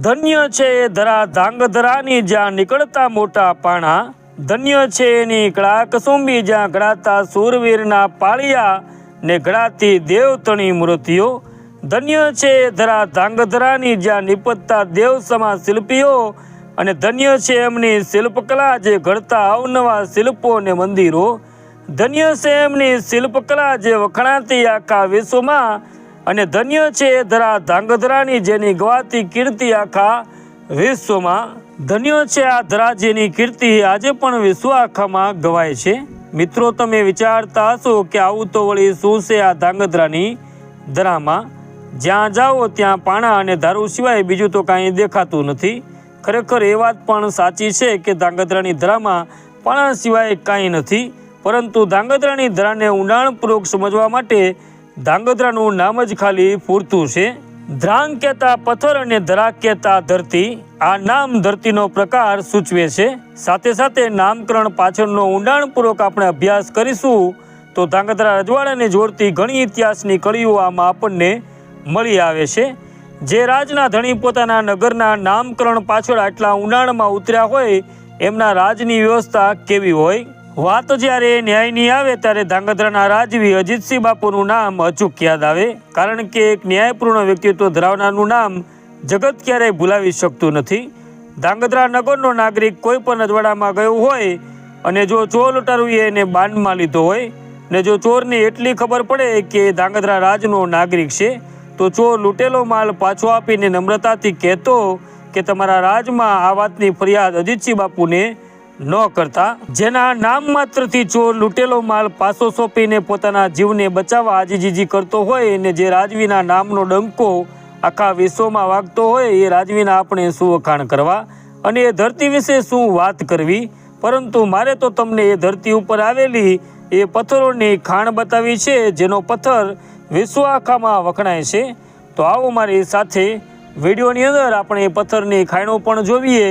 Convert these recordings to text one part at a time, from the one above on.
ધન્ય છે એ ધરા ધાંગધરાની જ્યાં નીકળતા મોટા પાણા. ધન્ય છે એની કળા કસુંબી જ્યાં ઘડાતા સૂરવીરના પાળિયા ને ઘડાતી દેવતણી મૂર્તિઓ. ધન્ય છે ધરા ધાંગધરાની જ્યાં નિપજતા દેવ સમા શિલ્પીઓ અને ધન્ય છે એમની શિલ્પકલા જે ઘડતા અવનવા શિલ્પો ને મંદિરો. ધન્ય છે એમની શિલ્પકલા જે વખણાતી આખા વિશ્વમાં અને ધન્ય છે ધરા ધાંગધ્રાની જેની ગવાતી કીર્તિ આખા વિશ્વમાં. ધન્ય છે આ ધરા જેની કીર્તિ આજે પણ વિશ્વ આખામાં ગવાય છે. મિત્રો, તમે વિચારતા હશો કે આવું તો વળી શું છે આ ધાંગધ્રાની ધરામાં? જ્યાં જાઓ ત્યાં પાણા અને દારૂ સિવાય બીજું તો કાંઈ દેખાતું નથી. ખરેખર એ વાત પણ સાચી છે કે ધાંગધ્રાની ધરામાં પાણા સિવાય કાંઈ નથી. પરંતુ ધાંગધ્રાની ધરાને ઊંડાણપૂર્વક સમજવા માટે ધાંગધ્રાનું નામ જ ખાલી પૂરતું છે. ધ્રાંગ કહેતા પથ્થર અને ધરા કહેતા ધરતી આ નામ ધરતીનો પ્રકાર સૂચવે છે. સાથે સાથે નામકરણ પાછળનો ઊંડાણપૂર્વક આપણે અભ્યાસ કરીશું તો ધાંગધ્રા રજવાડાને જોડતી ઘણી ઇતિહાસની કડીઓ આમાં આપણને મળી આવે છે. જે રાજના ધણી પોતાના નગરના નામકરણ પાછળ આટલા ઊંડાણમાં ઉતર્યા હોય, એમના રાજની વ્યવસ્થા કેવી હોય? વાત જ્યારે ન્યાયની આવે ત્યારે ધાંગધ્રાના રાજવી અજીતસિંહ બાપુનું નામ અચૂક યાદ આવે, કારણ કે એક ન્યાયપૂર્ણ વ્યક્તિત્વ ધરાવનારનું નામ જગત ક્યારેય ભૂલાવી શકતું નથી. ધાંગધ્રા નગરનો નાગરિક કોઈ પણ અજવાડામાં ગયો હોય અને જો ચોર લૂંટારુએ એને બાનમાં લીધો હોય, ને જો ચોરને એટલી ખબર પડે કે ધાંગધ્રા રાજનો નાગરિક છે, તો ચોર લૂંટેલો માલ પાછો આપીને નમ્રતાથી કહેતો કે તમારા રાજમાં આ વાતની ફરિયાદ અજીતસિંહ બાપુને ન કરતા. જેના નામ માત્રથી ચોર લૂંટેલો માલ પાછો સોંપીને પોતાના જીવને બચાવવા આજીજીજી કરતો હોય અને જે રાજવીના નામનો ડંકો આખા વિશ્વમાં વાગતો હોય એ રાજવીના આપણે શું વખાણ કરવા અને એ ધરતી વિશે શું વાત કરવી? પરંતુ મારે તો તમને એ ધરતી ઉપર આવેલી એ પથ્થરોની ખાણ બતાવી છે, જેનો પથ્થર વિશ્વ આખામાં વખણાય છે. તો આવો મારી સાથે વિડીયોની અંદર આપણે એ પથ્થરની ખાણો પણ જોઈએ.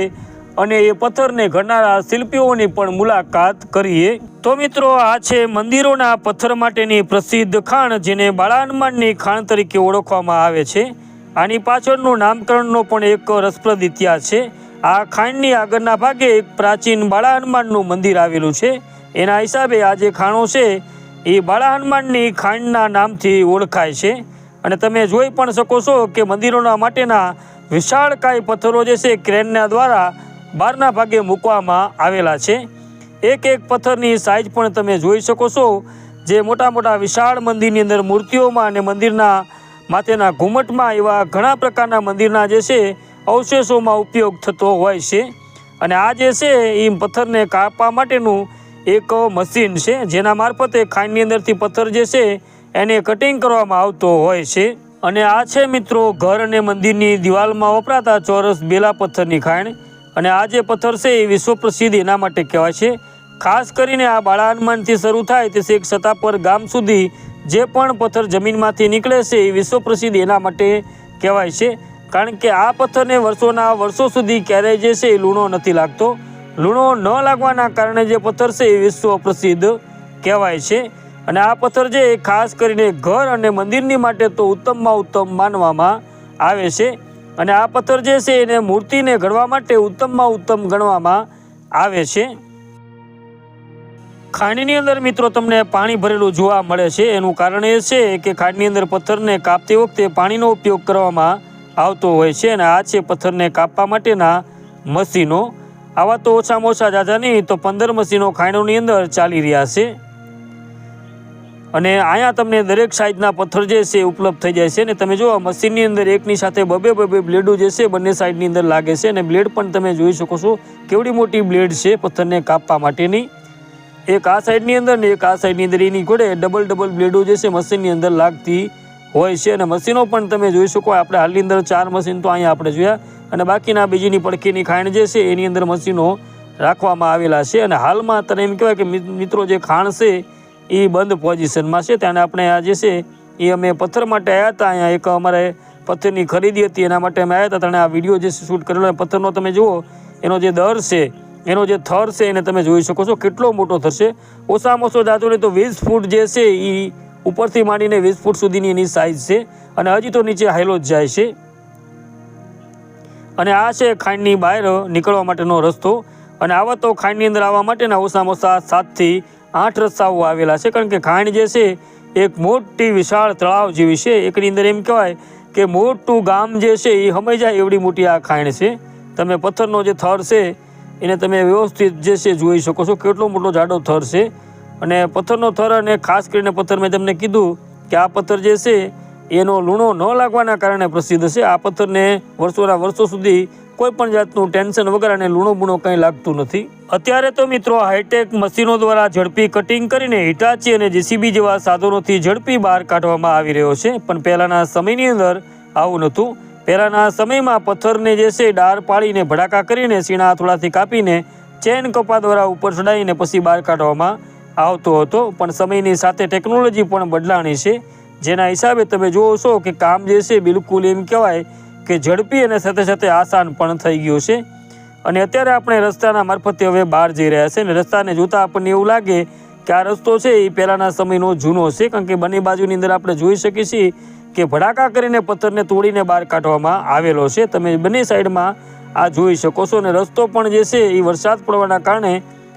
અને એ પથ્થરને ઘડનારા શિલ્પીઓની પણ મુલાકાત કરીએ. તો મિત્રો, આ છે મંદિરોના પથ્થર માટેની પ્રસિદ્ધ ખાણ, જેને બાળા હનુમાનની ખાણ તરીકે ઓળખવામાં આવે છે. આની પાછળનું નામકરણનો પણ એક રસપ્રદ ઇતિહાસ છે. આ ખાણની આગળના ભાગે એક પ્રાચીન બાળા હનુમાનનું મંદિર આવેલું છે. એના હિસાબે આ જે ખાણો છે, એ બાળા હનુમાનની ખાણના નામથી ઓળખાય છે. અને તમે જોઈ પણ શકો છો કે મંદિરોના માટેના વિશાળકાય પથ્થરો જે છે, ક્રેનના દ્વારા બહારના ભાગે મૂકવામાં આવેલા છે. એક એક પથ્થરની સાઇઝ પણ તમે જોઈ શકો છો, જે મોટા મોટા વિશાળ મંદિરની અંદર મૂર્તિઓમાં અને મંદિરના માથેના ઘુમટમાં એવા ઘણા પ્રકારના મંદિરના જે છે, અવશેષોમાં ઉપયોગ થતો હોય છે. અને આ જે છે એ પથ્થરને કાપવા માટેનું એક મશીન છે, જેના મારફતે ખાંડની અંદરથી પથ્થર જે છે, એને કટિંગ કરવામાં આવતો હોય છે. અને આ છે મિત્રો, ઘર અને મંદિરની દિવાલમાં વપરાતા ચોરસ બેલા પથ્થરની ખાણ. અને આ જે પથ્થર છે એ વિશ્વ પ્રસિદ્ધ એના માટે કહેવાય છે. ખાસ કરીને આ બાળા હનુમાનથી શરૂ થાય તે શેખ સતાપર ગામ સુધી જે પણ પથ્થર જમીનમાંથી નીકળે છે એ વિશ્વ પ્રસિદ્ધ એના માટે કહેવાય છે. કારણ કે આ પથ્થરને વર્ષોના વર્ષો સુધી ક્યારેય જે છે એ લૂણો નથી લાગતો. લૂણો ન લાગવાના કારણે જે પથ્થર છે એ વિશ્વ પ્રસિદ્ધ કહેવાય છે. અને આ પથ્થર જે એ ખાસ કરીને ઘર અને મંદિરની માટે તો ઉત્તમમાં ઉત્તમ માનવામાં આવે છે. અને આ પથ્થર જે છે એને મૂર્તિને ઘડવા માટે ઉત્તમમાં ઉત્તમ ગણવામાં આવે છે. ખાંડની અંદર મિત્રો તમને પાણી ભરેલું જોવા મળે છે. એનું કારણ એ છે કે ખાંડની અંદર પથ્થરને કાપતી વખતે પાણીનો ઉપયોગ કરવામાં આવતો હોય છે અને આ છે પથ્થરને કાપવા માટેના મશીનો. આવા તો ઓછામાં ઓછા જાજા નહીં તો પંદર મશીનો ખાંડોની અંદર ચાલી રહ્યા છે. અને અહીંયા તમને દરેક સાઇઝના પથ્થર જે છે ઉપલબ્ધ થઈ જાય છે અને તમે જુઓ મશીનની અંદર એકની સાથે બબે બબે બ્લેડો જે છે બંને સાઈડની અંદર લાગે છે અને બ્લેડ પણ તમે જોઈ શકો છો કેવડી મોટી બ્લેડ છે પથ્થરને કાપવા માટેની. એક આ સાઈડની અંદર ને એક આ સાઈડની અંદર એની ઘોડે ડબલ ડબલ બ્લેડો જે છે મશીનની અંદર લાગતી હોય છે અને મશીનો પણ તમે જોઈ શકો, આપણે હાલની અંદર ચાર મશીન તો અહીંયા આપણે જોયા અને બાકીના બીજીની પડખીની ખાણ જે છે એની અંદર મશીનો રાખવામાં આવેલા છે અને હાલમાં તને એમ કહેવાય કે મિત્રો જે ખાણ છે એ બંધ પોઝિશનમાં છે. ત્યાં આપણે આ જે છે, એ અમે પથ્થર માટે આવ્યા હતા. અહીંયા એક અમારે પથ્થરની ખરીદી હતી. એના માટે અમે આવ્યા હતા. ત્યારે આ વીડિયો જે શૂટ કરેલો પથ્થરનો તમે જુઓ, એનો જે દર છે, એનો જે થર છે, એને તમે જોઈ શકો છો. કેટલો મોટો થશે ઓછામાં ઓછો જાતો નહીં તો વીસ ફૂટ જે છે એ ઉપરથી માંડીને વીસ ફૂટ સુધીની એની સાઇઝ છે. અને હજી તો નીચે હાઈલો જ જાય છે. અને આ છે ખાંડની બહાર નીકળવા માટેનો રસ્તો. અને આવા તો ખાંડની અંદર આવવા માટેના ઓછામાં ઓછા સાતથી આઠ રસ્તાઓ આવેલા છે. કારણ કે ખાંડ જે છે, એક મોટી વિશાળ તળાવ જેવી છે. એકની અંદર એમ કહેવાય કે મોટું ગામ જે છે, એ હમાઈ જાય એવડી મોટી આ ખાંડ છે. તમે પથ્થરનો જે થર છે, એને તમે વ્યવસ્થિત જે છે, જોઈ શકો છો. કેટલો મોટો જાડો થર છે. અને પથ્થરનો થર અને ખાસ કરીને પથ્થર મેં તમને કીધું કે આ પથ્થર જે છે, એનો લૂણો ન લાગવાના કારણે પ્રસિદ્ધ છે. આ પથ્થરને વર્ષોના વર્ષો સુધી કોઈ પણ જાતનું ટેન્શન વગર અને લૂણો બૂણો કંઈ લાગતું નથી. અત્યારે તો મિત્રો હાઈટેક મશીનો દ્વારા ઝડપી કટિંગ કરીને હિટાચી અને જેસીબી જેવા સાધનોથી ઝડપી બહાર કાઢવામાં આવી રહ્યો છે. પણ પહેલાંના સમયની અંદર આવું નહોતું. પહેલાંના સમયમાં પથ્થરને જે છે ડાર પાડીને ભડાકા કરીને સીણા થોડાથી કાપીને ચેન કપા દ્વારા ઉપર ચડાવીને પછી બહાર કાઢવામાં આવતો હતો. પણ સમયની સાથે ટેકનોલોજી પણ બદલાણી છે. જેના હિસાબે તમે જુઓ છો કે કામ જે છે બિલકુલ એમ કહેવાય કે ઝડપી અને સાથે સાથે આસાન પણ થઈ ગયું છે. અને અત્યારે આપણે રસ્તાના મારફતે હવે બહાર જઈ રહ્યા છે અને રસ્તાને જોતાં આપણને એવું લાગે કે આ રસ્તો છે એ પહેલાંના સમયનો જૂનો છે, કારણ કે બંને બાજુની અંદર આપણે જોઈ શકીએ છીએ કે ભડાકા કરીને પથ્થરને તોડીને બહાર કાઢવામાં આવેલો છે. તમે બંને સાઈડમાં આ જોઈ શકો છો અને રસ્તો પણ જે છે એ વરસાદ પડવાના કારણે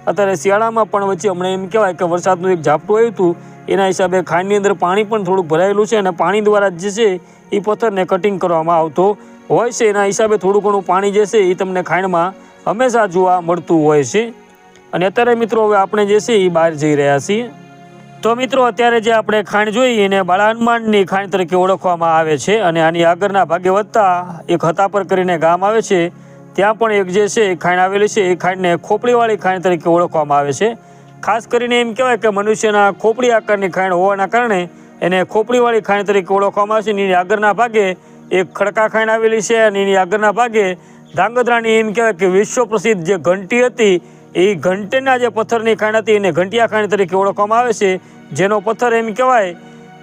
અત્યારે શિયાળામાં પણ વચ્ચે હમણાં એમ કહેવાય કે વરસાદનું એક ઝાપટું આવ્યું હતું. એના હિસાબે ખાંડની અંદર પાણી પણ થોડુંક ભરાયેલું છે અને પાણી દ્વારા જે છે એ પથ્થરને કટિંગ કરવામાં આવતો હોય છે. એના હિસાબે થોડું ઘણું પાણી જે છે એ તમને ખાંડમાં હંમેશા જોવા મળતું હોય છે. અને અત્યારે મિત્રો હવે આપણે જે છે એ બહાર જઈ રહ્યા છીએ. તો મિત્રો અત્યારે જે આપણે ખાંડ જોઈ એને બાળા હનુમાનની ખાંડ તરીકે ઓળખવામાં આવે છે અને આની આગળના ભાગે વધતા એક હતાપર કરીને ગામ આવે છે. ત્યાં પણ એક જે છે એ ખાંડ આવેલી છે. એ ખાંડને ખોપડીવાળી ખાંડ તરીકે ઓળખવામાં આવે છે. ખાસ કરીને એમ કહેવાય કે મનુષ્યના ખોપડી આકારની ખાંડ હોવાના કારણે એને ખોપડીવાળી ખાંડ તરીકે ઓળખવામાં આવે છે. એની આગળના ભાગે એક ખડકા ખાણ આવેલી છે. અને એની આગળના ભાગે ધાંગધ્રાની એમ કહેવાય કે વિશ્વ પ્રસિદ્ધ જે ઘંટી હતી, એ ઘંટીના જે પથ્થરની ખાંડ હતી, એને ઘંટિયા ખાણી તરીકે ઓળખવામાં આવે છે. જેનો પથ્થર એમ કહેવાય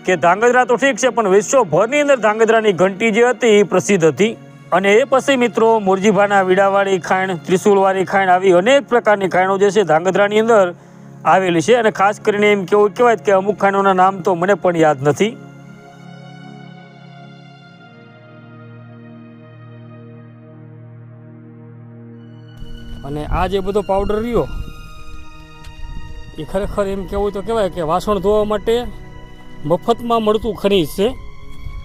કે ધાંગધ્રા તો ઠીક છે, પણ વિશ્વભરની અંદર ધાંગધ્રાની ઘંટી જે હતી, એ પ્રસિદ્ધ હતી. અને એ પછી મિત્રો મુરજીભાના વીડાવાળી ખાણ ત્રિશુલવાળી ખાણ, આવી અનેક પ્રકારની ખાણો જે છે, ધાંગધ્રાની અંદર આવેલી છે અને ખાસ કરીને એમ કેવું કહેવાય કે અમુક ખાનોના નામ તો મને પણ યાદ નથી. અને આ જે બધો પાવડર રહ્યો, એ ખરેખર એમ કહેવું તો કહેવાય કે વાસણ ધોવા માટે મફતમાં મળતું ખનીજ છે.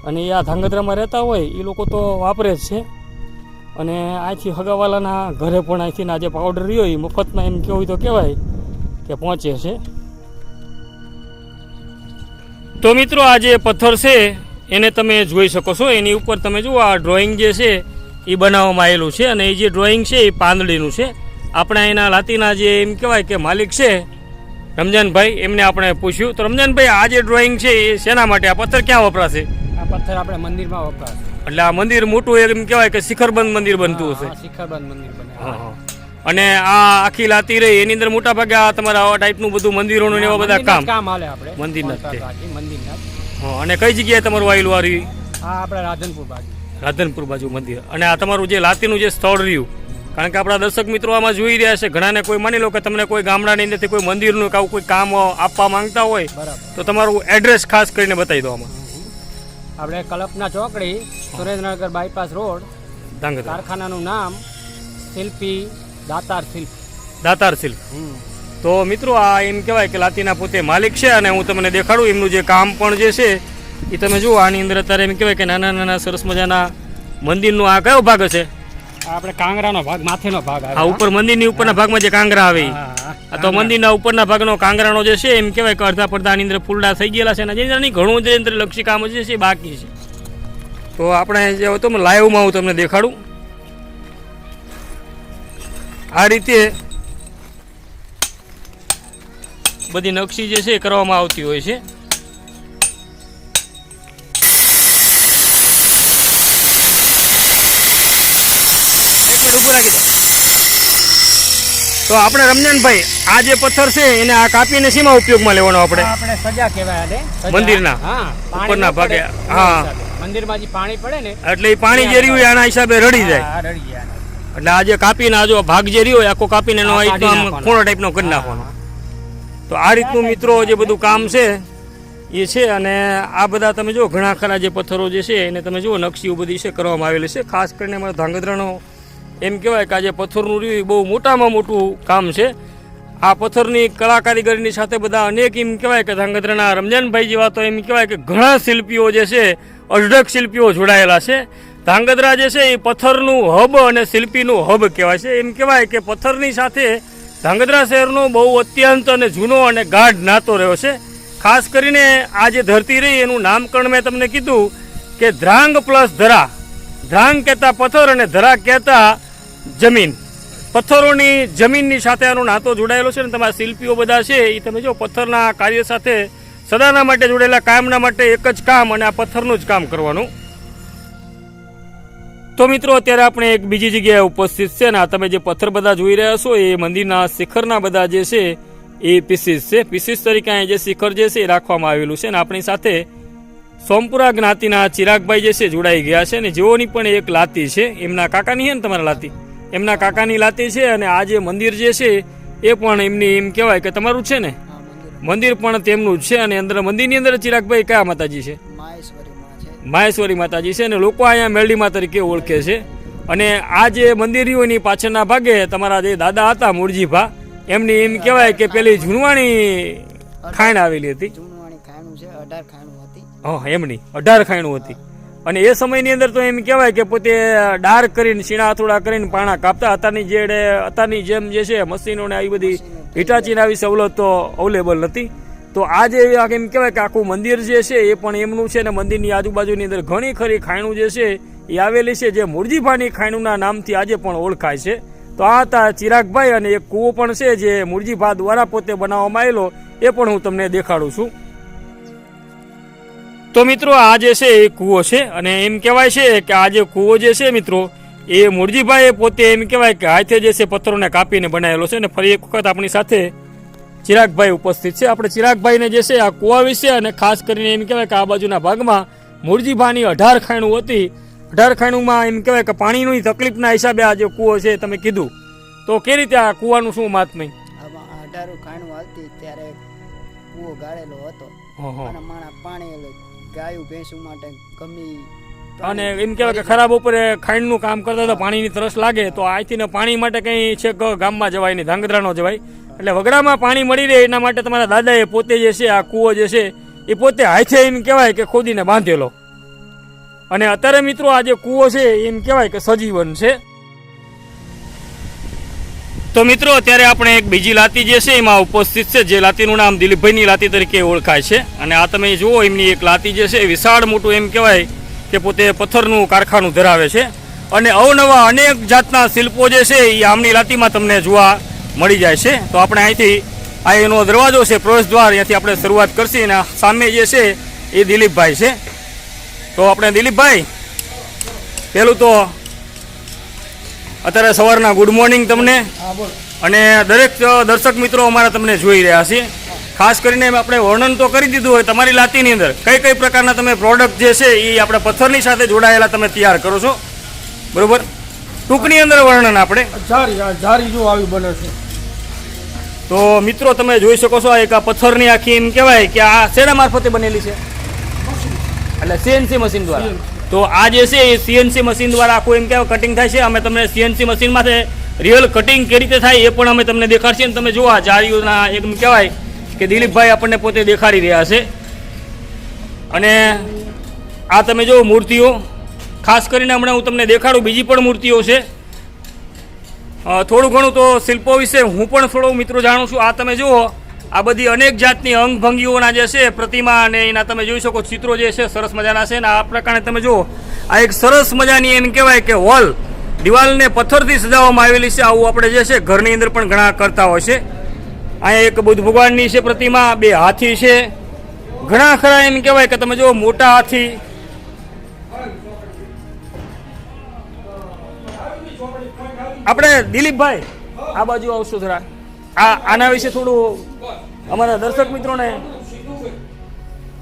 અને એ આ ધાંગધ્રામાં રહેતા હોય, એ લોકો તો વાપરે જ છે. અને અહીંથી હગાવાલાના ઘરે પણ અહીંથી આ જે પાવડર રહ્યો, એ મફતમાં એમ કહેવું તો કહેવાય કે પહોંચે છે. તો મિત્રો આ જે પથ્થર છે એને તમે જોઈ શકો છો. એની ઉપર તમે જુઓ આ ડ્રોઈંગ જે છે એ બનાવવામાં આવેલું છે અને એ જે ડ્રોઈંગ છે એ પાંદડીનું છે. આપણે એના લાતીના જે એમ કહેવાય કે માલિક છે રમજાનભાઈ એમને આપણે પૂછ્યું. તો રમજાનભાઈ આ જે ડ્રોઈંગ છે એ શેના માટે? આ પથ્થર ક્યાં વપરાશે? આ પથ્થર આપણે મંદિરમાં વપરાશે. એટલે આ મંદિર મોટું એમ કહેવાય કે શિખરબંધ મંદિર બનતું હશે. શિખરબંધ મંદિર બને. હા, હા. અને આ આખી લાતી રહી. એની અંદર મોટા ભાગે આ તમારા આવા ટાઈપનું બધું મંદિરોનું એવા બધા કામ. કામ હાલે આપણે. મંદિરના મંદિરના હા, અને કઈ જગ્યાએ તમારું આવેલું આ રહ્યું આ આપણે રાધનપુર બાજુ. રાધનપુર બાજુ મંદિર. અને આ તમારું જે લાતીનું જે સ્થળ રહ્યું કારણ કે આપણા દર્શક મિત્રો આમાં જોઈ રહ્યા છે ઘણાને કોઈ માની લો કે તમને કોઈ ગામડાની અંદરથી કોઈ મંદિરનું કે કોઈ કામ આપવા માંગતા હોય બરાબર. તો તમારું એડ્રેસ ખાસ કરીને બતાવી દો આમાં. આપણે કલ્પના ચોકડી સુરેન્દ્રનગર બાયપાસ રોડ કારખાનાનું નામ શિલ્પી દાતાર સિલ્ક. દાતાર સિલ્ક. તો મિત્રો આ એમ કહેવાય કે લાતીના પોતે માલિક છે અને હું તમને દેખાડું એમનું જે કામ પણ જે છે એ તમે જુઓ આની અંદર અત્યારે એમ કહેવાય કે નાના નાના સરસ મજાના મંદિરનો આ કયો ભાગ છે આપણે કાંગરાનો ભાગ માથેનો ભાગ આવે. આ ઉપર મંદિરની ઉપરના ભાગમાં જે કાંગરા આવે. આ તો મંદિરના ઉપરના ભાગનો કાંગરાનો જે છે એમ કહેવાય કે અડધા પડધા આની અંદર ફૂલડા થઈ ગયેલા છે અને જેની અંદર ઘણું જે અંદર લક્ષી કામ જે છે બાકી છે. તો આપણે જે હતો લાઈવમાં હું તમને દેખાડું. આ રીતે બધી નકશી જે છે એ કરવામાં આવતી હોય છે. એક મિનિટ ઊભું રાખી દો. તો આપણે રમજાનભાઈ આ જે પથ્થર છે એને આ કાપીને શીમાં ઉપયોગમાં લેવાનો આપણે? આપણે સજા કહેવાય આને મંદિરના? હા ઉપરના ભાગે, હા. મંદિરમાં જે પાણી પડે ને. એટલે એ પાણી જે રહ્યું આના હિસાબે રડી જાય. રડી જાય. એટલે આજે કાપીને આજો ભાગ જે રહ્યો આખો કાપીને એનો. ખૂણો ટાઈપનો કરી નાખવાનો. તો આ રીતનું મિત્રો જે બધું કામ છે એ છે અને આ બધા તમે જો ઘણા ખરા જે પથ્થરો જે છે એને તમે જુઓ નકશીઓ બધી છે કરવામાં આવેલી છે. ખાસ કરીને અમારા ધાંગધ્રાનો એમ કહેવાય કે આજે પથ્થરનું રહ્યું એ બહુ મોટામાં મોટું કામ છે. આ પથ્થરની કળા કારીગરીની સાથે બધા અનેક એમ કહેવાય કે ધાંગધ્રાના રમજાનભાઈ જેવા તો એમ કહેવાય કે ઘણા શિલ્પીઓ જે છે અઢળક શિલ્પીઓ જોડાયેલા છે. ધાંગધ્રા જે છે એ પથ્થરનું હબ અને શિલ્પીનું હબ કહેવાય છે. એમ કહેવાય કે પથ્થરની સાથે ધાંગધ્રા શહેરનો બહુ અત્યંત અને જૂનો અને ગાઢ નાતો રહ્યો છે. ખાસ કરીને આ જે ધરતી રહી એનું નામકરણ મેં તમને કીધું કે ધ્રાંગ પ્લસ ધરા. ધ્રાંગ કહેતા પથ્થર અને ધરા કહેતા જમીન. પથ્થરોની જમીનની સાથે આનો નાતો જોડાયેલો છે ને તમારા શિલ્પીઓ બધા છે એ તમે જો પથ્થરના કાર્ય સાથે સદાના માટે જોડાયેલા કાયમના માટે એક જ કામ અને આ પથ્થરનું જ કામ કરવાનું. તો મિત્રો અત્યારે આપણે એક બીજી જગ્યાએ ઉપસ્થિત છે ને આ તમે જે પથ્થર બધા જોઈ રહ્યા છો એ મંદિરના શિખરના બધા જે છે એ પીસીસ છે. પીસીસ તરીકે અહીંયા જે શિખર જે છે એ રાખવામાં આવેલું છે ને આપણી સાથે સોમપુરા જ્ઞાતિના ચિરાગભાઈ જે છે જોડાઈ ગયા છે ને જેઓની પણ એક લાતી છે. એમના કાકાની છે ને તમારા લાતી? એમના કાકાની લાતી છે અને આ જે મંદિર જે છે એ પણ એમની એમ કહેવાય કે તમારું છે ને? મંદિર. પણ તેમનું જ છે અને અંદર મંદિરની અંદર ચિરાગભાઈ કયા માતાજી છે? માહેશ્વરી માતાજી છે અને લોકો અહીંયા મેરડીમાં તરીકે ઓળખે છે. અને આ જે મંદિર એની પાછળના ભાગે તમારા જે દાદા હતા મૂળજીભા એમની એમ કહેવાય કે પેલી ઝુણવાણી ખાણ આવેલી હતી. ખાણું હા એમની અઢાર ખાયણું હતી. અને એ સમયની અંદર તો એમ કહેવાય કે પોતે ડાર કરીને શીણા અથોડા કરીને પાણા કાપતા અત્યારની જે અત્યારની જેમ જે છે મશીનો ને આવી બધી હિટાચીને આવી સવલતો અવેલેબલ નથી. તો આજે એમ કહેવાય કે આખું મંદિર જે છે એ પણ એમનું છે ને મંદિરની આજુબાજુની અંદર ઘણી ખરી ખાયણું જે છે એ આવેલી છે, જે મુરજીભાઈની ખાયણુંના નામથી આજે પણ ઓળખાય છે. તો આ હતા ચિરાગભાઈ અને એક કૂવો પણ છે જે મુરજીભા દ્વારા પોતે બનાવવામાં આવેલો. એ પણ હું તમને દેખાડું છું. તો મિત્રો, આ જે છે એ કૂવો છે અને એમ કહેવાય છે કે આ જે કૂવો જે છે મિત્રો, એ મુરજીભાઈએ પોતે એમ કહેવાય કે હાથે જે છે પથ્થરોને કાપીને બનાવેલો છે અને ફરી એક વખત આપણી સાથે ચિરાગભાઈ ઉપસ્થિત છે. આપણે ચિરાગભાઈને જે છે આ કૂવા વિશે અને ખાસ કરીને એમ કહેવાય કે આ બાજુના ભાગમાં મૂળજીભાની અઢાર ખાણું હતી. અઢાર ખાણુંમાં એમ કહેવાય કે પાણીની તકલીફના હિસાબે આ જે કૂવો છે તમે કીધું. તો કે રીતે આ કૂવાનું શું માત નહીં? આ અઢારું ખાણું હાલતી ત્યારે કૂવો ગાળેલો હતો. અને માણા પાણી ગાયું ભેંસું માટે ગમી અને એમ કહેવાય કે ખરાબ ઉપરે ખાંડનું કામ કરતા હતા પાણીની તરસ લાગે. તો અહીંથી પાણી માટે કંઈ છે ગામમાં જવાય નહીં ધાંગધ્રા જવાય. એટલે વગડામાં પાણી મળી રહે એના માટે તમારા દાદાએ પોતે જે છે, આ કૂવો જે છે, એ પોતે હાથે એમ કહેવાય કે ખોદીને બાંધેલો. અને અત્યારે મિત્રો આ જે કૂવો છે, એમ કહેવાય કે સજીવન છે. તો મિત્રો, અત્યારે આપણે એક બીજી લાતી જે છે, એમાં ઉપસ્થિત છે, જે લાતીનું નામ દિલીપભાઈની લાતી તરીકે ઓળખાય છે. અને આ તમે જુઓ, એમની એક લાતી જે છે વિશાળ મોટું એમ કહેવાય કે પોતે પથ્થરનું કારખાનું ધરાવે છે. અને અવનવા અનેક જાતના શિલ્પો જે છે, એ આમની લાતીમાં તમને જોવા મળી જાય છે. તો આપણે અહીંથી આ એનો દરવાજો છે પ્રવેશ દ્વાર અહીંયાથી આપણે શરૂઆત કરશી અને સામે જે છે એ દિલીપભાઈ છે. તો આપણે દિલીપભાઈ પહેલું તો અત્યારે સવારના ગુડ મોર્નિંગ તમને. અને દરેક દર્શક મિત્રો અમારા તમને જોઈ રહ્યા છે. ખાસ કરીને આપણે વર્ણન તો કરી દીધું હોય તમારી લાતીની અંદર. કઈ કઈ પ્રકારના તમે પ્રોડક્ટ જે છે એ આપણે પથ્થરની સાથે જોડાયેલા તમે તૈયાર કરો છો? બરોબર? ટૂંકની અંદર વર્ણન આપણે. જારી જારી જો આવી બને છે. તો મિત્રો તમે જોઈ શકો છો આ એક આ પથ્થરની આખી એમ કહેવાય કે આ શેના મારફતે બનેલી છે? એટલે સીએનસી મશીન દ્વારા. તો આ જે છે એ સીએનસી મશીન દ્વારા આખું એમ કહેવાય કટિંગ થાય છે. અમે તમને સીએનસી મશીનમાંથી રિયલ કટિંગ કેવી રીતે થાય એ પણ અમે તમને દેખાડશે અને તમે જુઓ આ જારીઓના એમ કહેવાય કે દિલીપભાઈ આપણને પોતે દેખાડી રહ્યા છે. અને આ તમે જો મૂર્તિઓ. ખાસ કરીને હમણાં હું તમને દેખાડું બીજી પણ મૂર્તિઓ છે. થોડું ઘણું તો શિલ્પો વિશે હું પણ થોડો મિત્રો જાણું છું. આ તમે જુઓ, આ બધી અનેક જાતની અંગભંગીઓના જે છે, પ્રતિમા અને એના તમે જોઈ શકો, ચિત્રો જે છે, સરસ મજાના છે. અને આ પ્રકારે તમે જુઓ, આ એક સરસ મજાની એમ કહેવાય કે હોલ દિવાલને પથ્થરથી સજાવવામાં આવેલી છે. આવું આપણે જે છે, ઘરની અંદર પણ ઘણા કરતા હોય છે. અહીંયા એક બુદ્ધ ભગવાનની છે પ્રતિમા, બે હાથી છે. ઘણા ખરા એમ કહેવાય કે તમે જુઓ, મોટા હાથી આપણે દિલીપભાઈ આ બાજુ આવશો જરા. આ આના વિશે થોડું અમારા દર્શક મિત્રોને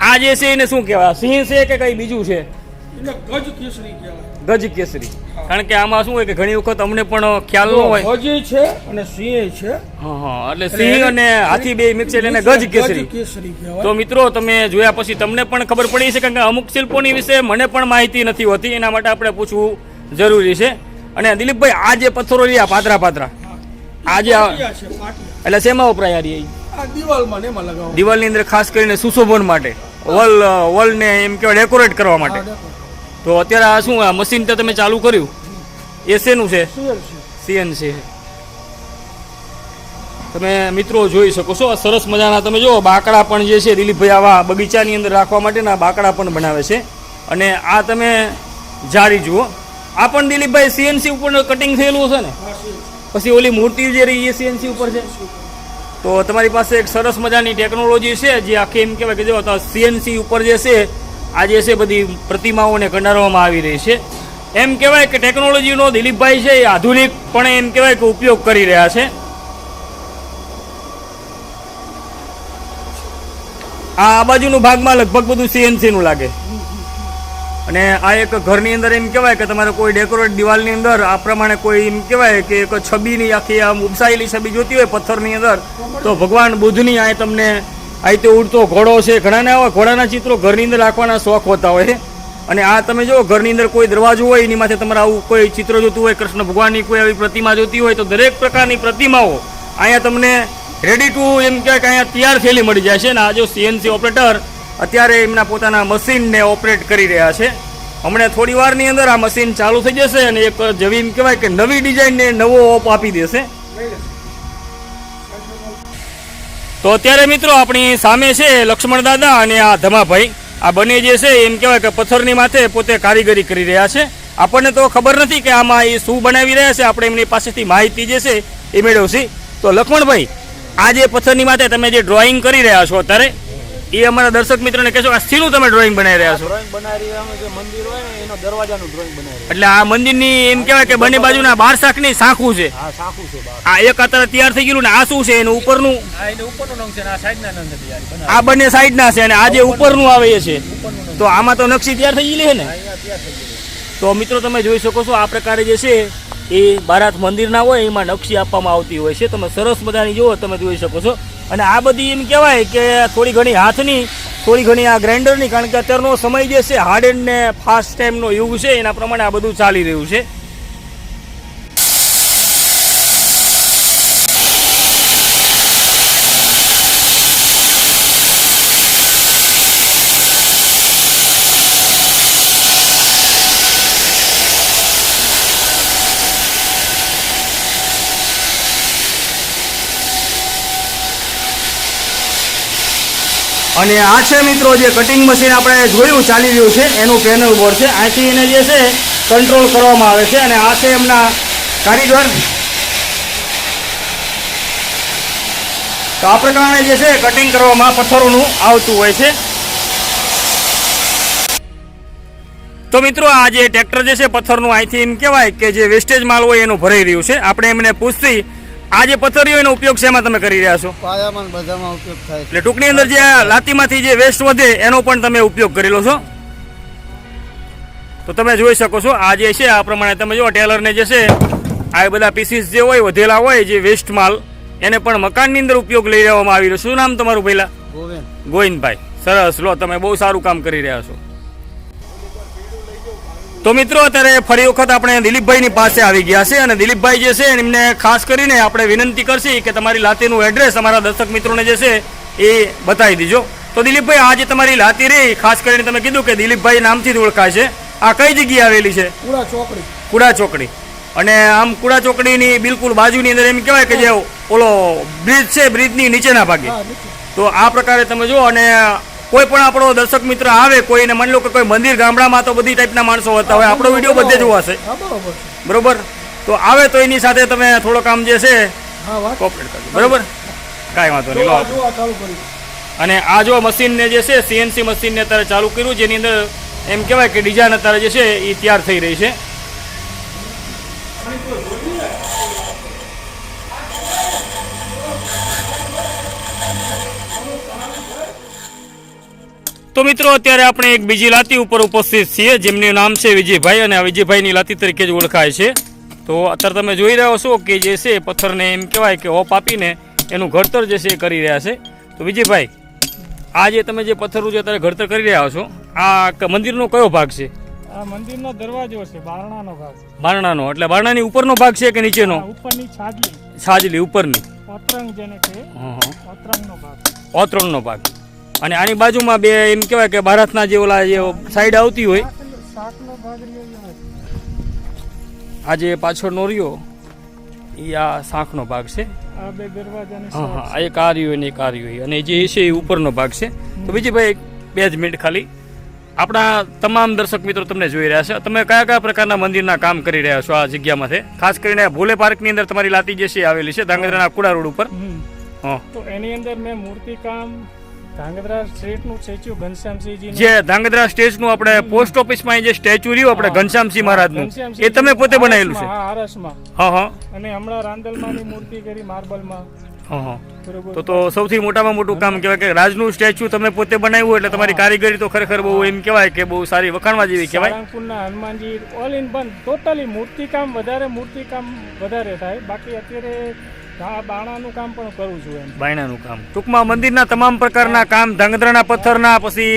આ જે છે એને શું કહેવાય? સિંહ છે કે કઈ બીજું છે? ગજ કેસરી કારણ કે આમાં શું હોય કે ઘણી વખત અમને પણ ખ્યાલ ન હોય. ગજ છે અને સિંહ છે. હા હા એટલે સિંહ અને હાથી બે મિક્સ એટલે ગજ કેસરી. તો મિત્રો તમે જોયા પછી તમને પણ ખબર પડી છે કારણ કે અમુક શિલ્પોની વિશે મને પણ માહિતી નથી હોતી એના માટે આપણે પૂછવું જરૂરી છે. અને દિલીપભાઈ આ જે પથ્થરો રહ્યા પાતરા પાતરા. આ જે એટલે શેમાં વપરાય આ દિવાલની અંદર ખાસ કરીને સુશોભન માટે. વોલ વોલને એમ કહેવાય ડેકોરેટ કરવા માટે. તો અત્યારે આ શું આ મશીન તો તમે ચાલુ કર્યું? એ શેનું છે? સીએનસી તમે મિત્રો જોઈ શકો છો આ સરસ મજાના તમે જુઓ બાકડા પણ જે છે દિલીપભાઈ આવા બગીચાની અંદર રાખવા માટેના બાકડા પણ બનાવે છે. અને આ તમે જારી જુઓ. આ પણ દિલીપભાઈ સીએનસી ઉપર કટિંગ થયેલું છે ને? પછી ઓલી મૂર્તિ જે રહી એ સીએનસી ઉપર છે? તો તમારી પાસે એક સરસ મજાની ટેકનોલોજી છે, જે આખી એમ કહેવાય કે જો તો સીએનસી ઉપર જે છે, આ જે છે બધી પ્રતિમાઓને કંડારવામાં આવી રહી છે. એમ કહેવાય કે ટેકનોલોજીનો દિલીપભાઈ છે એ આધુનિક પણ એમ કહેવાય કે ઉપયોગ કરી રહ્યા છે. આ બાજુનું ભાગમાં લગભગ બધું સીએનસીનું લાગે. અને આ એક ઘરની અંદર એમ કહેવાય કે તમારે કોઈ ડેકોરેટ દિવાલની અંદર, આ પ્રમાણે કોઈ એમ કહેવાય કે એક છબીની આખી આમ ઉપસાયેલી છબી જોતી હોય પથ્થરની અંદર, તો ભગવાન બુદ્ધની આ તમને આ રીતે ઉડતો ઘોડો છે ઘણાને આવા ઘોડાના ચિત્રો ઘરની અંદર રાખવાના શોખ હોતા હોય. અને આ તમે જો ઘરની અંદર કોઈ દરવાજો હોય, એની માથે તમારે આવું કોઈ ચિત્ર જોતું હોય, કૃષ્ણ ભગવાનની કોઈ આવી પ્રતિમા જોતી હોય, તો દરેક પ્રકારની પ્રતિમાઓ અહીંયા તમને રેડી ટુ એમ કહેવાય કે અહીંયા તૈયાર થયેલી મળી જાય છે. ને આ જો સીએનસી ઓપરેટર અત્યારે એમના પોતાના મશીનને ઓપરેટ કરી રહ્યા છે. હમણાં થોડી વારની અંદર આ મશીન ચાલુ થઈ જશે અને એક એમ કહેવાય કે નવી ડિઝાઇનને નવો ઓપ આપી દેશે. તો અત્યારે મિત્રો આપણી સામે છે લક્ષ્મણ દાદા અને આ ધમાભાઈ. આ બંને જે છે એમ કહેવાય કે પથ્થરની માથે પોતે કારીગરી કરી રહ્યા છે. આપણને તો ખબર નથી કે આમાં એ શું બનાવી રહ્યા છે. આપણે એમની પાસેથી માહિતી જે છે એ મેળવશી. તો લક્ષ્મણભાઈ, આ જે પથ્થરની માથે તમે જે ડ્રોઈંગ કરી રહ્યા છો અત્યારે એ અમારા દર્શક મિત્રોને કહેશો આ શીનું તમે ડ્રોઈંગ બનાવી રહ્યા છો. ડ્રોઈંગ બનાવી રહ્યા અમે જે મંદિર હોય ને એનો દરવાજાનું ડ્રોઈંગ બનાવી એટલે આ મંદિરની એમ કહેવાય કે બંને બાજુના બાર શાખની શાખું છે. હા સાખું છે આ એક અત્યારે તૈયાર થઈ ગયેલું ને આ શું છે? એનું ઉપરનું આ એને ઉપરનું નંગ છે ને આ સાઈડના નંગ છે તૈયારી આ બંને સાઈડના છે અને આ જે ઉપરનું આવે છે. તો આમાં તો નકશી તૈયાર થઈ ગયેલી છે ને? ગયું તો મિત્રો તમે જોઈ શકો છો આ પ્રકારે જે છે એ બારાત મંદિરના હોય એમાં નકશી આપવામાં આવતી હોય છે. તમે સરસ મજાની જુઓ તમે જોઈ શકો છો. અને આ બધી એમ કહેવાય કે થોડી ઘણી હાથની, થોડી ઘણી આ ગ્રાઇન્ડરની, કારણ કે અત્યારનો સમય જે છે હાર્ડ એન્ડ ને ફાસ્ટ ટાઈમનો યુગ છે, એના પ્રમાણે આ બધું ચાલી રહ્યું છે. અને આ છે મિત્રો જે કટિંગ મશીન આપણે જોયું, ચાલી રહ્યું છે, એનું પેનલ બોર્ડ છે. અહીંથી એને જે છે કંટ્રોલ કરવામાં આવે છે અને આ છે એમના કારીગર. તો આ પ્રકારે જે છે કટિંગ કરવામાં પથ્થરોનું આવતું હોય છે. તો મિત્રો, આ જે ટ્રેક્ટર જે છે, પથ્થરનું અહીંથી એમ કહેવાય કે જે વેસ્ટેજ માલ હોય, એનું ભરાઈ રહ્યું છે. આપણે એમને પૂછતી આ જે પથ્થરીઓ એનો ઉપયોગ શેમાં તમે કરી રહ્યા છો? પાયામાં બધામાં ઉપયોગ થાય એટલે ટૂંકની અંદર જે લાતીમાંથી જે વેસ્ટ વધે એનો પણ તમે ઉપયોગ કરેલો છો? તો તમે જોઈ શકો છો આ જે છે આ પ્રમાણે તમે જો ટેલરને જે છે આ બધા પીસીસ જે હોય વધેલા હોય જે વેસ્ટ માલ એને પણ મકાનની અંદર ઉપયોગ લઈ લેવામાં આવી રહ્યો શું નામ તમારું પહેલાં? ગોવિંદ. ગોવિંદભાઈ. સરસ. લો તમે બહુ સારું કામ કરી રહ્યા છો. તો મિત્રો અત્યારે ફરી વખત આપણે દિલીપભાઈની પાસે આવી ગયા છે અને દિલીપભાઈ જે છે એમને ખાસ કરીને આપણે વિનંતી કરશી કે તમારી લાતીનું એડ્રેસ અમારા દર્શક મિત્રોને જે છે એ બતાવી દીજો. તો દિલીપભાઈ આ જે તમારી લાતી રહી. ખાસ કરીને તમે કીધું કે દિલીપભાઈ નામથી જ ઓળખાય છે. આ કઈ જગ્યાએ આવેલી છે? કુડા ચોકડી. કુડા ચોકડી. અને આમ કુડા ચોકડીની બિલકુલ બાજુની અંદર એમ કહેવાય કે જે ઓલો બ્રિજ છે બ્રિજની નીચેના ભાગે. તો આ પ્રકારે તમે જુઓ અને કોઈ પણ આપણો દર્શક મિત્ર આવે કોઈને માની લો કે કોઈ મંદિર ગામડામાં તો બધી ટાઈપના માણસો હતા. હોય આપણો વીડિયો બધે જોવાશે બરોબર તો આવે તો એની સાથે તમે થોડો કામ જે છે કોપરેટ કરજો. બરોબર? કાંઈ વાંધો નહીં લો અને આ જો મશીનને જે છે સીએનસી મશીનને અત્યારે ચાલુ કર્યું જેની અંદર એમ કહેવાય કે ડિઝાઇન અત્યારે જે છે એ તૈયાર થઈ રહી છે. તો મિત્રો અત્યારે આપણે એક બીજી લાતી ઉપર ઉપસ્થિત છીએ જેમનું નામ છે વિજયભાઈ અને આ વિજયભાઈની લાતી તરીકે જ ઓળખાય છે. તો અત્યારે તમે જોઈ રહ્યા છો કે જે છે પથ્થરને એમ કહેવાય કે ઓપ આપીને એનું ઘડતર જે છે એ કરી રહ્યા છે. તો વિજયભાઈ આ જે તમે જે પથ્થરનું જે અત્યારે ઘડતર કરી રહ્યા છો આ મંદિરનો કયો ભાગ છે? આ મંદિરનો દરવાજો છે બારણાનો ભાગ બારણાનો એટલે બારણાની ઉપરનો ભાગ છે કે નીચેનો? ઉપરની છાજલી. છાજલી ઉપરની. ઓતરંગ જેને કહે. ઓતરંગનો ભાગ. ઓતરણનો ભાગ. અને આની બાજુમાં બે એમ કહેવાય કે ભારતના જે ઓલા જે સાઈડ આવતી હોય આ જે પાછળનો રહ્યો એ આ શાંખનો ભાગ છે. આ હા હા એક આ રહ્યો અને એક આ રહ્યો અને જે છે એ ઉપરનો ભાગ છે. તો બીજી ભાઈ બે જ મિનિટ ખાલી. આપણા તમામ દર્શક મિત્રો તમને જોઈ રહ્યા છે. તમે કયા કયા પ્રકારના મંદિરના કામ કરી રહ્યા છો આ જગ્યામાંથી ખાસ કરીને ભોલે પાર્કની અંદર તમારી લાતી જે છે આવેલી છે ધાંગધ્રાના કુડા રોડ ઉપર. તો એની અંદર મેં મૂર્તિકામ સ્ટેચ્યુ જે ધાંગધ્રા સ્ટેજનું આપણે પોસ્ટ ઓફિસમાં જે સ્ટેચ્યુ રહ્યું આપણે ઘનશ્યામસિંહ મહારાજનું એ તમે પોતે બનાવેલું છે? હા હા હા. અને હમણાં રાંદલમાંની મૂર્તિ કરી માર્બલમાં. હા હા. બરોબર. તો તો સૌથી મોટામાં મોટું કામ કહેવાય કે રાજનું સ્ટેચ્યુ તમે પોતે બનાવ્યું એટલે તમારી કારીગરી તો ખરેખર બહુ એમ કહેવાય કે બહુ સારી વખાણવા જેવી કહેવાય. સાળંગપુરના Hanumanji all in one totally મૂર્તિકામ વધારે મૂર્તિકામ વધારે થાય. બાકી અત્યારે આ બાણાનું કામ પણ કરું છું એમ. બાયણાનું કામ. ટૂંકમાં મંદિરના તમામ પ્રકારના કામ ધાંગધ્રાના પથ્થરના પછી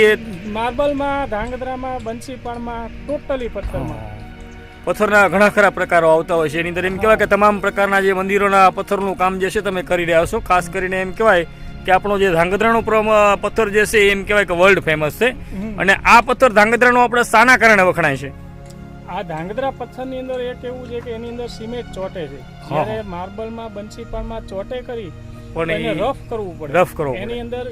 માર્બલમાં ધાંગધ્રામાં બંસીપાળમાં ટોટલી પથ્થરમાં. પથ્થરના ઘણા ખરા પ્રકારો આવતા હોય છે. એની અંદર એમ કહેવાય કે તમામ પ્રકારના જે મંદિરોના પથ્થરનું કામ જે છે તમે કરી રહ્યા છો. ખાસ કરીને એમ કહેવાય કે આપણો જે ધાંગધ્રાનો પથ્થર જે છે એમ કહેવાય કે વર્લ્ડ ફેમસ છે. અને આ પથ્થર ધાંગધ્રાનો આપણે શાના કારણે વખણાય છે. આ ધાંગધ્રા પથ્થરની અંદર એક એવું છે કે એની અંદર સિમેન્ટ ચોટે છે. જ્યારે માર્બલમાં બંસીપાળમાં ચોટે કરી પણ એને રફ કરવું પડે. રફ કરવો એની અંદર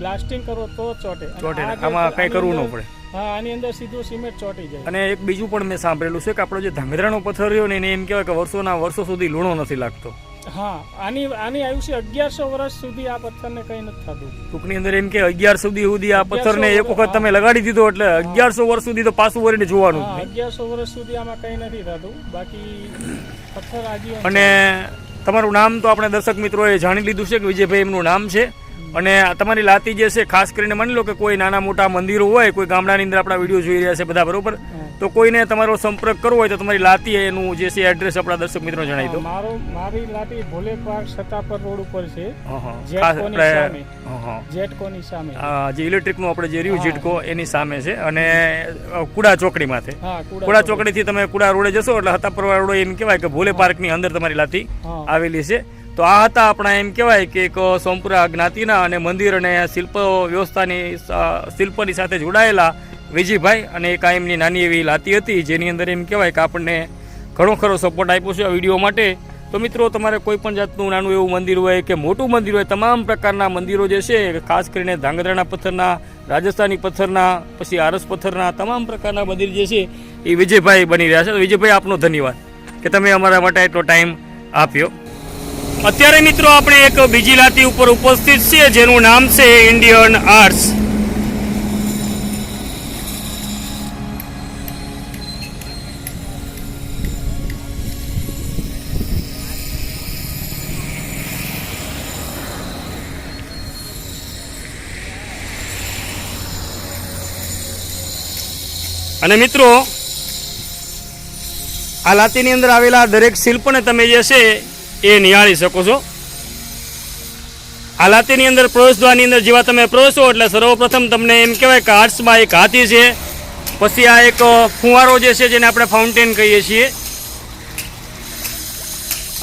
બ્લાસ્ટિંગ કરો તો ચોટે. ચોટે આમાં કઈ કરવું ન પડે. હા આની અંદર સીધું સિમેન્ટ ચોટી જાય. અને એક બીજું પણ મેં સાંભળેલું છે કે આપણો જે ધાંગધ્રાનો પથ્થર રહ્યો ને એને એમ કહેવાય કે વર્ષોના વર્ષો સુધી લૂણો નથી લાગતો. હા આની આની આયુષ્ય અગિયારસો વર્ષ સુધી આ પથ્થરને કંઈ નથી થતું. ટૂંકની અંદર એમ કે અગિયાર સુધી સુધી આ પથ્થરને એક વખત તમે લગાડી દીધો એટલે અગિયારસો વર્ષ સુધી તો પાછું વળીને જોવાનું. અગિયારસો વર્ષ સુધી આમાં કંઈ નથી થતું. બાકી પથ્થર આજીવન અને તમારું નામ તો આપણે દર્શક મિત્રોએ જાણી લીધું છે કે વિજયભાઈ એમનું નામ છે. અને તમારી લાતી જે છે ખાસ કરીને માની લો કે કોઈ નાના મોટા મંદિરો હોય કોઈ ગામડાની અંદર આપણા વીડિયો જોઈ રહ્યા છે બધા બરોબર? તો કોઈને તમારો સંપર્ક કરવો હોય તો તમારી લાતી એનું જે છે એડ્રેસ આપણા દર્શક મિત્રો જણાવી દો. મારો મારી લાતી ભોલે પાર્ક સતાપર રોડ ઉપર છે. જેટકોની સામે. જે ઇલેક્ટ્રિકનું આપણે જે રહ્યું જેટકો એની સામે છે. અને કુડા ચોકડી માથે કુડા કુડા ચોકડીથી તમે કુડા રોડે જશો એટલે હતાપરવા રોડ એમ કહેવાય કે ભોલે પાર્કની અંદર તમારી લાતી આવેલી છે. તો આ હતા આપણા એમ કહેવાય કે એક સોમપુરા જ્ઞાતિના અને મંદિર અને શિલ્પ વ્યવસ્થાની શિલ્પની સાથે જોડાયેલા વિજયભાઈ અને એક આ એમની નાની એવી લાતી હતી, જેની અંદર એમ કહેવાય કે આપણને ઘણો ખરો સપોર્ટ આપ્યો છે આ વીડિયો માટે. તો મિત્રો, તમારે કોઈ પણ જાતનું નાનું એવું મંદિર હોય કે મોટું મંદિર હોય, તમામ પ્રકારના મંદિરો જે છે, ખાસ કરીને ધાંગધ્રાના પથ્થરના, રાજસ્થાની પથ્થરના, પછી આરસ પથ્થરના, તમામ પ્રકારના મંદિર જે છે, એ વિજયભાઈ બની રહ્યા છે. વિજયભાઈ, આપનો ધન્યવાદ કે તમે અમારા માટે એટલો ટાઈમ આપ્યો. અત્યારે મિત્રો આપણે એક બીજી લાતી ઉપર ઉપસ્થિત છીએ, જેનું નામ છે ઇન્ડિયન આર્ટ્સ અને મિત્રો, આ લાતીની અંદર આવેલા દરેક શિલ્પને તમે જે છે એ નિહાળી શકો છો. આ લાતીની અંદર પ્રવેશદ્વારની અંદર જેવા તમે પ્રવેશો એટલે સર્વપ્રથમ તમને એમ કહેવાય કે આર્ટ્સમાં એક હાથી છે. પછી આ એક ફુવારો જે છે જેને આપણે ફાઉન્ટેન કહીએ છીએ.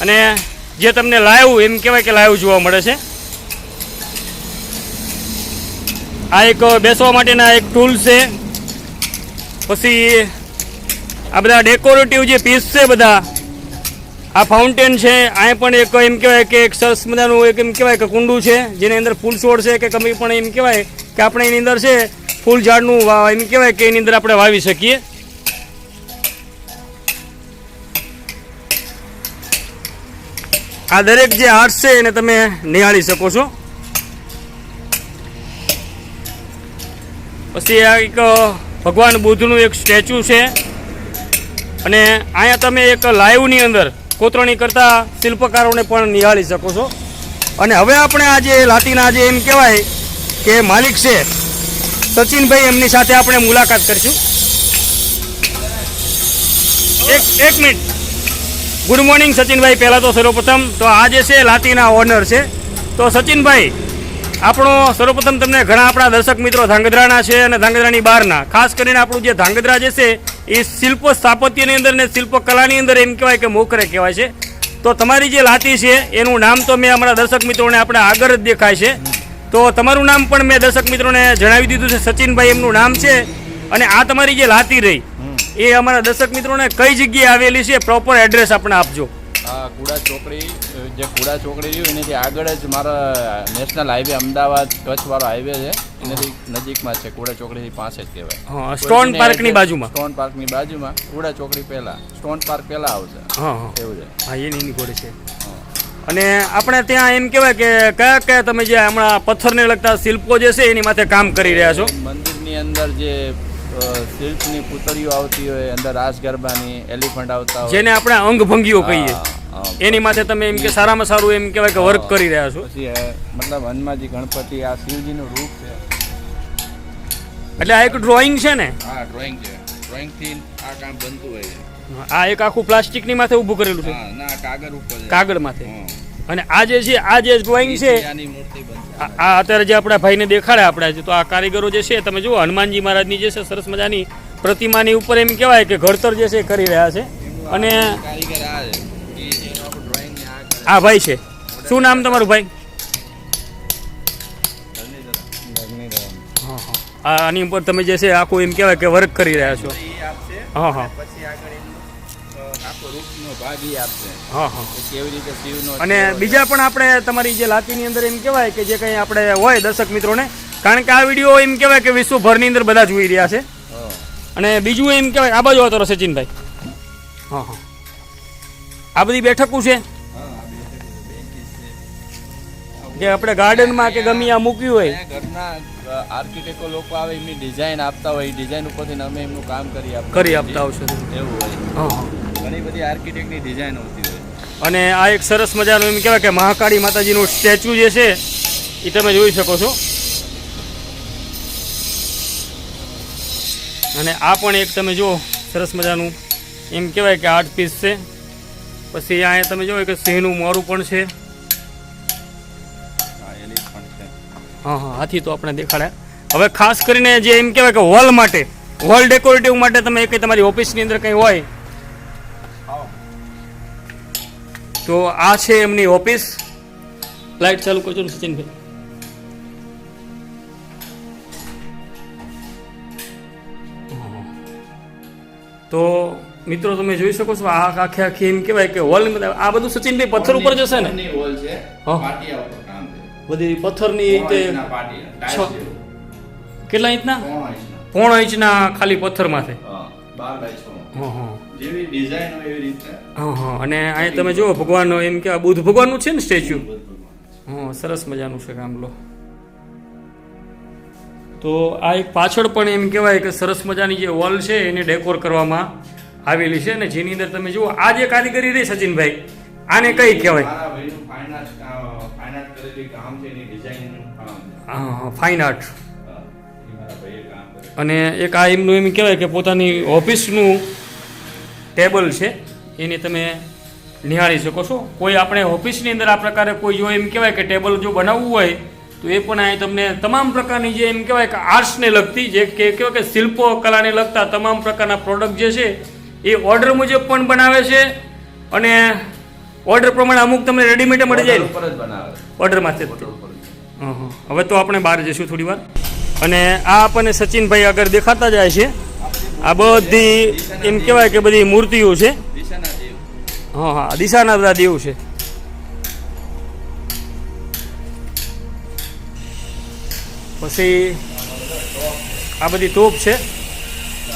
અને જે તમને લાઈવ એમ કહેવાય કે લાઈવ જોવા મળે છે. આ એક બેસવા માટેના એક ટૂલ છે. પછી આ બધા ડેકોરેટિવ જે પીસ છે બધા આ ફાઉન્ટેન છે અહીંયા પણ એક એમ કહેવાય કે એક સરસ મજાનું એક એમ કહેવાય કે કુંડું છે, જેની અંદર ફૂલ છોડ છે, કે કમી પણ એમ કહેવાય કે આપણે એની અંદર છે, ફૂલ ઝાડનું એમ કહેવાય કે એની અંદર આપણે વાવી શકીએ. આ દરેક જે આર્ટ્સ છે, એને તમે નિહાળી શકો છો. પછી આ એક ભગવાન બુદ્ધનું એક સ્ટેચ્યુ છે. અને અહીંયા તમે એક લાઈવની અંદર કોતરણી કરતા શિલ્પકારોને પણ નિહાળી શકો છો. અને હવે આપણે આજે લાટીના લાતીના જે એમ કહેવાય કે માલિક છે, સચિનભાઈ, એમની સાથે આપણે મુલાકાત કરીશું. એક એક મિનિટ. Good morning સચિનભાઈ. પહેલાં તો સર્વપ્રથમ તો આ જે છે લાતીના ઓનર છે, તો સચિનભાઈ, આપણો સર્વપ્રથમ તમને ઘણા આપણા દર્શક મિત્રો ધાંગધ્રાના છે અને ધાંગધ્રાની બહારના. ખાસ કરીને આપણું જે ધાંગધ્રા જે છે એ શિલ્પ સ્થાપત્યની અંદર ને શિલ્પ કલાની અંદર એમ કહેવાય કે મોખરે કહેવાય છે. તો તમારી જે લાતી છે, એનું નામ તો મેં અમારા દર્શક મિત્રોને આપણે આગળ જ દેખાય છે. તો તમારું નામ પણ મેં દર્શક મિત્રોને જણાવી દીધું છે, સચિનભાઈ એમનું નામ છે અને આ તમારી જે લાતી રહી, એ અમારા દર્શક મિત્રોને કઈ જગ્યાએ આવેલી છે, પ્રોપર એડ્રેસ આપણે આપજો. કુડા ચોકડી, જે કુડા ચોકડી રહ્યું, એનાથી આગળ જ મારા નેશનલ હાઈવે અમદાવાદ કચ્છવાળો હાઈવે છે. એનાથી નજીકમાં છે કુડા ચોકડીથી પાસે જ કહેવાય. હા સ્ટોન પાર્કની બાજુમાં. સ્ટોન પાર્કની બાજુમાં કુડા ચોકડી પહેલા સ્ટોન પાર્ક પહેલા આવશે. હા એવું છે. હા એની ઘોડે છે. અને આપણે ત્યાં એમ કહેવાય કે કયા કયા તમે જે હમણાં પથ્થરને લગતા શિલ્પો જે છે એની માથે કામ કરી રહ્યા છો? મંદિરની અંદર જે શિલ્પની પુતળીઓ આવતી હોય અંદર રાસ ગરબાની એલિફન્ટ આવતા હોય. જેને આપણે અંગભંગીઓ કહીએ. એની માથે તમે એમ કે સારામાં સારું એમ કહેવાય કે વર્ક કરી રહ્યા છો. પછી મતલબ હનુમાનજી ગણપતિ આ શિવજીનું રૂપ છે. એટલે આ એક ડ્રોઈંગ છે ને? આ ડ્રોઈંગ છે. ડ્રોઈંગથી આ કામ બનતું હોય છે. આ એક આખું પ્લાસ્ટિકની માથે ઊભું કરેલું છે. ના કાગળ ઉપર કાગળ માથે. અને આ જે છે આ જે ડ્રોઈંગ છે આ અત્યારે જે આપણા ભાઈને દેખાડે આપણા જે તો આ કારીગરો જે છે તમે જુઓ હનુમાનજી મહારાજની જે છે સરસ મજાની પ્રતિમાની ઉપર એમ કહેવાય કે ઘડતર જે છે એ કરી રહ્યા છે. અને ડ્રોઈંગ ને આ ભાઈ છે. શું નામ તમારું ભાઈ? આની ઉપર તમે જે છે આખું એમ કહેવાય કે વર્ક કરી રહ્યા છો. હા હા. અને બીજા પણ આપણે તમારી જે લાતીની અંદર એમ કહેવાય કે જે કંઈ આપણે હોય દર્શક મિત્રોને કારણ કે આ વીડિયો એમ કહેવાય કે વિશ્વભરની અંદર બધા જોઈ રહ્યા છે. અને બીજું એમ કહેવાય આ બાજુ આવતો સચિનભાઈ હા હા. આ બધી બેઠકો છે. કે આપણે ગાર્ડનમાં કે ગમે આ મૂક્યું હોય. ઘરના આર્કિટેક્ટો લોકો આવે એમની ડિઝાઇન આપતા હોય એ ડિઝાઇન ઉપરથી અમે એમનું કામ કરી આપતા કરી આપતા આવશે એવું હોય. ઘણી બધી આર્કિટેક્ટની ડિઝાઇન હોતી હોય. અને આ એક સરસ મજાનું એમ કહેવાય કે મહાકાળી માતાજીનું સ્ટેચ્યુ જે છે એ તમે જોઈ શકો છો. અને આ પણ એક તમે જુઓ સરસ મજાનું એમ કહેવાય કે આર્ટ પીસ છે. પછી અહીંયા તમે જુઓ કે સિંહનું મોરું પણ છે. હા હા હાથી તો આપણે દેખાડ્યા. હવે ખાસ કરીને જે એમ કહેવાય કે હોલ માટે હોલ ડેકોરેટિવ માટે તમે કંઈ તમારી ઓફિસની અંદર કંઈ હોય? તો આ છે એમની ઓફિસ. લાઈટ ચાલુ કરજો ને સચિનભાઈ. તો મિત્રો તમે જોઈ શકો છો આ આખે આખી એમ કહેવાય કે હોલ આ બધું સચિનભાઈ પથ્થર ઉપર જશે ને? ની wall છે બધી પથ્થરની છ. કેટલા ઇંચના? પોણ ઇંચના. ખાલી હા હા અને અહીંયા તમે જુઓ ભગવાન એમ કે બુદ્ધ ભગવાનનું છે ને સ્ટેચ્યુ? હા સરસ મજાનું છે કામ લો. તો આ એક પાછળ પણ એમ કહેવાય કે સરસ મજાની જે વોલ છે એને ડેકોર કરવામાં આવેલી છે ને જેની અંદર તમે જુઓ આ જે કારીગરી રહી સચિનભાઈ આને કઈ કહેવાય? Fine art. અને એક આ એમનું એમ કહેવાય કે પોતાની ઓફિસનું ટેબલ છે એને તમે નિહાળી શકો છો. કોઈ આપણે ઓફિસની અંદર આ પ્રકારે કોઈ જો એમ કહેવાય કે ટેબલ જો બનાવવું હોય તો એ પણ અહીં તમને તમામ પ્રકારની જે એમ કહેવાય કે આર્ટ્સને લગતી જે કે કહેવાય કે શિલ્પો કલાને લગતા તમામ પ્રકારના પ્રોડક્ટ જે છે એ ઓર્ડર મુજબ પણ બનાવે છે અને ઓર્ડર પ્રમાણે અમુક તમને રેડીમેડ મળી જાય ઓર્ડરમાંથી હવે તો આપણે બહાર જઈશું થોડી વાર. અને આ આપણને સચિનભાઈ આગળ દેખાતા જાય છે. આ બધી, એમ કહેવાય કે બધી મૂર્તિઓ છે. હા હા દિશાના બધા દેવ છે. પછી આ બધી તોપ છે.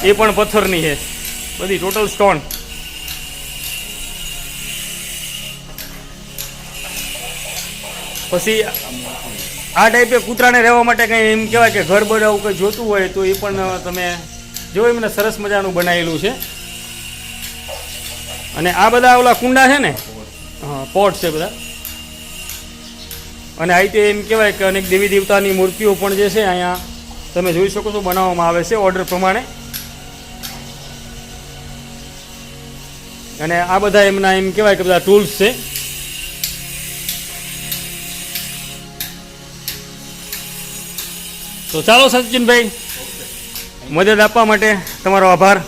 એ પણ પથ્થરની છે. બધી ટોટલ સ્ટોન. પછી આ ટાઈપે કૂતરાને રહેવા માટે કંઈ એમ કહેવાય કે ઘર બનાવવું કંઈ જોતું હોય તો એ પણ તમે જો એમને સરસ મજાનું બનાવેલું છે. અને આ બધા ઓલા કુંડા છે ને હા પોટ છે બધા. અને આ રીતે એમ કહેવાય કે અનેક દેવી દેવતાની મૂર્તિઓ પણ જે છે અહીંયા તમે જોઈ શકો છો બનાવવામાં આવે છે ઓર્ડર પ્રમાણે. અને આ બધા એમના એમ કહેવાય કે બધા ટૂલ્સ છે. તો ચાલો સચિનભાઈ. મદદ આપવા માટે તમારો આભાર.